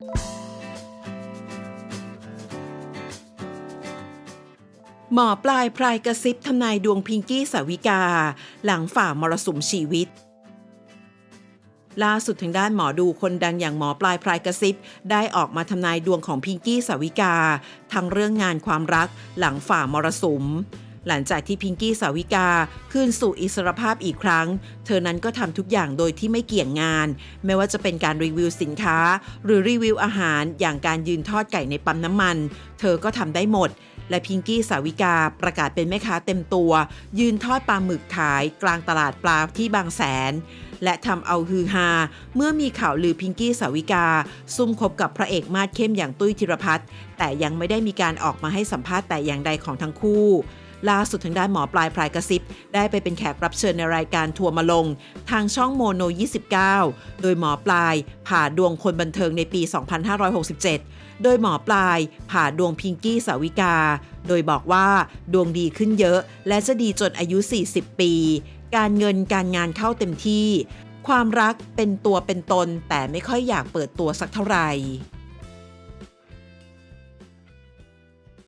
หมอปลายพรายกระซิบทำนายดวงพิงกี้สาวิกา หลังฝ่ามรสุมชีวิต ล่าสุดทางด้านหมอดูคนดังอย่างหมอปลายพรายกระซิบได้ออกมาทำนายดวงของพิงกี้สาวิกา ทั้งเรื่องงานความรักหลังฝ่ามรสุม หลังจากที่พิงกี้สาวิกาขึ้นสู่อิสรภาพอีกครั้ง เธอนั้นก็ทำทุกอย่างโดยที่ไม่เกี่ยงงาน ไม่ว่าจะเป็นการรีวิวสินค้า หรือรีวิวอาหารอย่างการยืนทอดไก่ในปั๊มน้ำมัน เธอก็ทำได้หมด และพิงกี้สาวิกาประกาศเป็นแม่ค้าเต็มตัว ยืนทอดปลาหมึกขาย กลางตลาดปลาที่บางแสนและทำเอาฮือฮาเมื่อมีข่าวลือพิงกี้สาวิกา ซุ่มคบกับพระเอกมาดเข้มอย่างตุ้ยธีรพัฒน์แต่ยังไม่ได้มีการออกมาให้สัมภาษณ์แต่อย่างใดของทั้งคู่ ล่าสุดทางด้านหมอปลายพรายกระซิบ ได้ไปเป็นแขกรับเชิญในรายการทัวร์มาลง ทางช่องโมโน 29 โดยหมอปลายผ่าดวงคนบันเทิงในปี 2567 โดยหมอปลายผ่าดวงพิงกี้สาวิกา โดยบอกว่าดวงดีขึ้นเยอะ และจะดีจนอายุ 40 ปี การเงินการงานเข้าเต็มที่ ความรักเป็นตัวเป็นตนแต่ไม่ค่อยอยากเปิดตัวสักเท่าไหร่